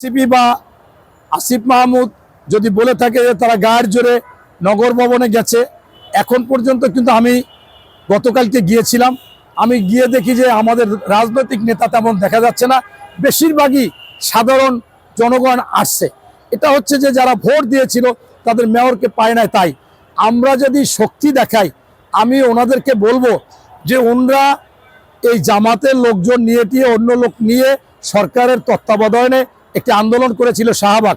CP বা আসিফ মাহমুদ যদি বলে থাকে যে তারা গায়ের জোরে নগর ভবনে গেছে, এখন পর্যন্ত কিন্তু আমি গতকালকে গিয়েছিলাম। আমি গিয়ে দেখি যে আমাদের রাজনৈতিক নেতা তেমন দেখা যাচ্ছে না। বেশিরভাগই সাধারণ জনগণ আসছে। এটা হচ্ছে যে যারা ভোট দিয়েছিল, তাদের মেয়রকে পায় না তাই। আমরা যদি শক্তি দেখাই, আমি ওনাদেরকে বলব যে ওনরা এই জামাতের লোকজন নিয়ে টিয়ে অন্য লোক নিয়ে সরকারের তত্ত্বাবধানে একটি আন্দোলন করেছিল শাহবাগ।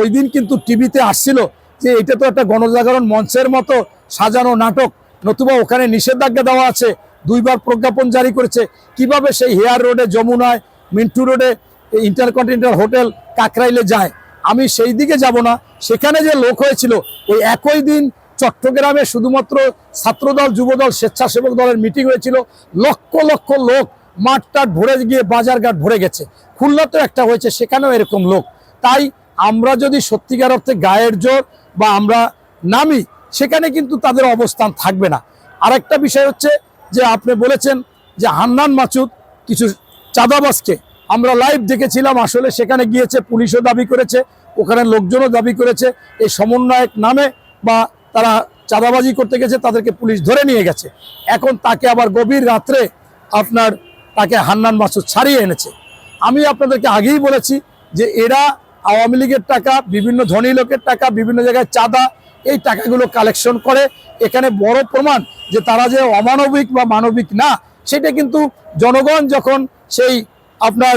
ওই দিন কিন্তু টিভিতে আসছিল যে এটা তো একটা গণজাগরণ মঞ্চের মতো সাজানো নাটক, নতুবা ওখানে নিষেধাজ্ঞা দেওয়া আছে, দুইবার প্রজ্ঞাপন জারি করেছে। কীভাবে সেই হেয়ার রোডে, যমুনায়, মিন্টু রোডে ইন্টারকন্টিনেন্টাল হোটেল কাকরাইলে যায়? আমি সেই দিকে যাব না। সেখানে যে লোক হয়েছিল, ওই একই দিন চট্টগ্রামে শুধুমাত্র ছাত্রদল, যুবদল, স্বেচ্ছাসেবক দলের মিটিং হয়েছিল। লক্ষ লক্ষ লোক মাঠটাট ভরে গিয়ে বাজারঘাট ভরে গেছে। খুলনা তো একটা হয়েছে, সেখানেও এরকম লোক। তাই আমরা যদি সত্যিকার অর্থে গায়ের জোর বা আমরা নামি, সেখানে কিন্তু তাদের অবস্থান থাকবে না। আরেকটা বিষয় হচ্ছে যে আপনি বলেছেন যে হান্নান মাচুদ কিছু চাঁদাবাজকে আমরা লাইভ দেখেছিলাম আসলে, সেখানে গিয়েছে, পুলিশও দাবি করেছে, ওখানে লোকজনও দাবি করেছে, এই সমন্বয়ক নামে বা তারা চাঁদাবাজি করতে গেছে, তাদেরকে পুলিশ ধরে নিয়ে গেছে। এখন তাকে আবার গভীর রাত্রে আপনার তাকে হান্নান মাসুদ ছাড়িয়ে এনেছে। আমি আপনাদেরকে আগেই বলেছি যে এরা আওয়ামী লীগের টাকা, বিভিন্ন ধনী লোকের টাকা, বিভিন্ন জায়গায় চাঁদা, এই টাকাগুলো কালেকশন করে। এখানে বড় প্রমাণ যে তারা যে অমানবিক বা মানবিক না, সেটা কিন্তু জনগণ যখন সেই আপনার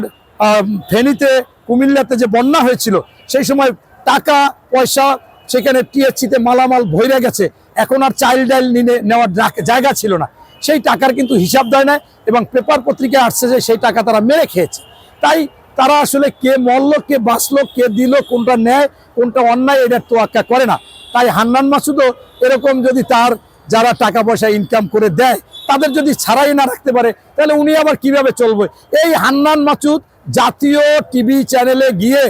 ফেনীতে, কুমিল্লাতে যে বন্যা হয়েছিল, সেই সময় টাকা, পয়সা, সেখানে টিএসসিতে মালামাল ভইরা গেছে। এখন আর চাইল্ড ডাইল নিয়ে নেওয়ার জায়গা ছিল না। সেই টাকার কিন্তু হিসাব দেয় না এবং পেপার পত্রিকায় আসছে যে সেই টাকা তারা মেরে খেয়েছে। তাই তারা আসলে কে মরল, কে বাঁচলো, কে দিল, কোনটা নেয় কোনটা অন্যায় এটার তোয়াক্কা করে না। তাই হান্নান মাসুদও এরকম যদি তার যারা টাকা পয়সা ইনকাম করে দেয়, তাদের যদি ছাড়াই না রাখতে পারে, তাহলে উনি আবার কীভাবে চলবে? এই হান্নান মাসুদ জাতীয় টিভি চ্যানেলে গিয়ে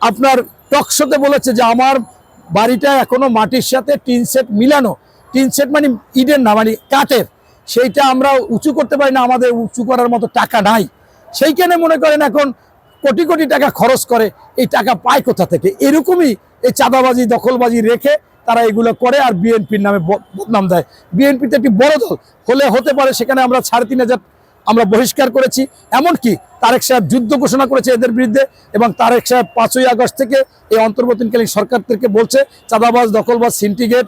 আপনার টকশোতে বলেছে যে, আমার বাড়িটা এখনও মাটির সাথে টিন সেট মিলানো। টিন সেট মানে ইডেন না মানে কাঠের। সেইটা আমরা উঁচু করতে পারি না, আমাদের উঁচু করার মতো টাকা নাই। সেইখানে মনে করেন এখন কোটি কোটি টাকা খরচ করে, এই টাকা পায় কোথা থেকে? এরকমই এই চাঁদাবাজি, দখলবাজি রেখে তারা এগুলো করে আর বিএনপির নামে বদনাম দেয়। বিএনপিতে একটি বড় দল হলে হতে পারে, সেখানে আমরা সাড়ে তিন হাজার আমরা বহিষ্কার করেছি। এমনকি তারেক সাহেব যুদ্ধ ঘোষণা করেছে এদের বিরুদ্ধে এবং তারেক সাহেব পাঁচই আগস্ট থেকে এই অন্তর্বর্তীকালীন সরকার থেকে বলছে, চাঁদাবাজ, দখলবাজ সিন্ডিকেট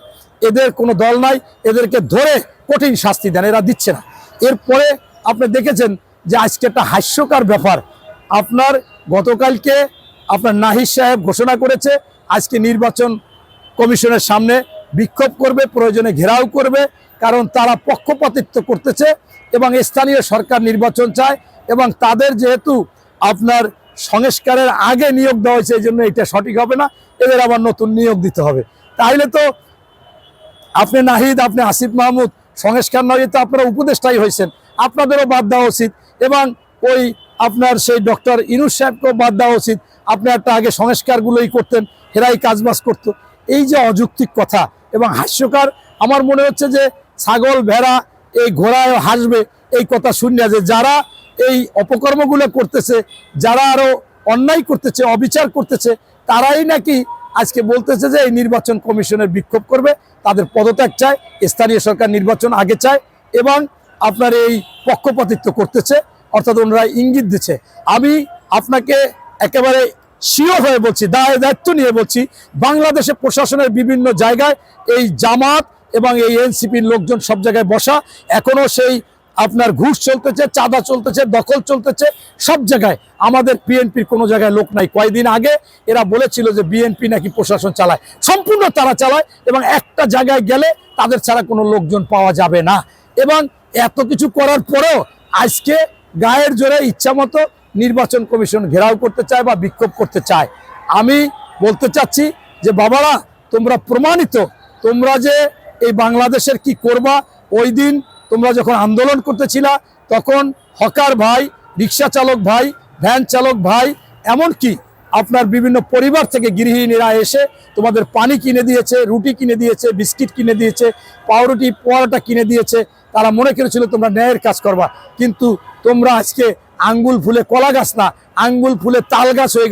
এদের কোনো দল নাই, এদেরকে ধরে কঠিন শাস্তি দেন, এরা দিচ্ছে না। এরপরে আপনি দেখেছেন যে আজকে একটা হাস্যকর ব্যাপার। আপনার গতকালকে আপনার নাহিদ সাহেব ঘোষণা করেছে, আজকে নির্বাচন কমিশনের সামনে বিক্ষোভ করবে, প্রয়োজনে ঘেরাও করবে, কারণ তারা পক্ষপাতিত্ব করতেছে এবং স্থানীয় সরকার নির্বাচন চায় এবং তাদের যেহেতু আপনার সংস্কারের আগে নিয়োগ দেওয়া হয়েছে, এই জন্য এটা সঠিক হবে না, এদের আবার নতুন নিয়োগ দিতে হবে। তাহলে তো আপনি নাহিদ, আপনি আসিফ মাহমুদ, সংস্কার নয় তো আপনারা উপদেষ্টাই হয়েছেন। আপনাদেরও বাদ দেওয়া উচিত। এবং ওই আপনার সেই ডক্টর ইনুস সাহেবকেও বাদ দেওয়া উচিত। আপনি একটা আগে সংস্কারগুলোই করতেন, হেরাই কাজবাজ করতো। এই যে অযৌক্তিক কথা এবং হাস্যকার, আমার মনে হচ্ছে যে ছাগল, ভেড়া, এই ঘোড়ায় হাসবে। এই কথা শুনিয়া যে যারা এই অপকর্মগুলো করতেছে, যারা আরও অন্যায় করতেছে, অবিচার করতেছে, তারাই নাকি আজকে বলতেছে যে এই নির্বাচন কমিশনের বিক্ষোভ করবে, তাদের পদত্যাগ চায়, স্থানীয় সরকার নির্বাচন আগে চায় এবং আপনার এই পক্ষপাতিত্ব করতেছে, অর্থাৎ ওনারা ইঙ্গিত দিচ্ছে। আমি আপনাকে একেবারে সিও হয়ে বলছি, দায় দায়িত্ব নিয়ে বলছি, বাংলাদেশে প্রশাসনের বিভিন্ন জায়গায় এই জামাত এবং এই এনসিপির লোকজন সব জায়গায় বসা, এখনও সেই আপনার ঘুষ চলতেছে, চাঁদা চলতেছে, দখল চলতেছে, সব জায়গায়। আমাদের বিএনপির কোনো জায়গায় লোক নাই। কয়েকদিন আগে এরা বলেছিল যে বিএনপি নাকি প্রশাসন চালায়। সম্পূর্ণ তারা চালায় এবং একটা জায়গায় গেলে তাদের ছাড়া কোনো লোকজন পাওয়া যাবে না। এবং এত কিছু করার পরেও আজকে গায়ের জোরে ইচ্ছামতো নির্বাচন কমিশন ঘেরাও করতে চায় বা বিক্ষোভ করতে চায়। আমি বলতে চাচ্ছি যে, বাবারা, তোমরা প্রমাণিত, তোমরা যে এই বাংলাদেশের কি করবা, ওই দিন তোমরা যখন আন্দোলন করতেছিলা, তখন হকার ভাই, রিক্সা চালক ভাই, ভ্যান চালক ভাই, এমনকি আপনার বিভিন্ন পরিবার থেকে গৃহিণীরা এসে তোমাদের পানি কিনে দিয়েছে, রুটি কিনে দিয়েছে, বিস্কিট কিনে দিয়েছে, পাউরুটি পোয়ারাটা কিনে দিয়েছে, তারা মনে করেছিল তোমরা ন্যায়ের কাজ করবা। কিন্তু তোমরা আজকে আঙ্গুল ফুলে কলা গাছ না, আঙ্গুল ফুলে তাল গাছ হয়ে গেছে।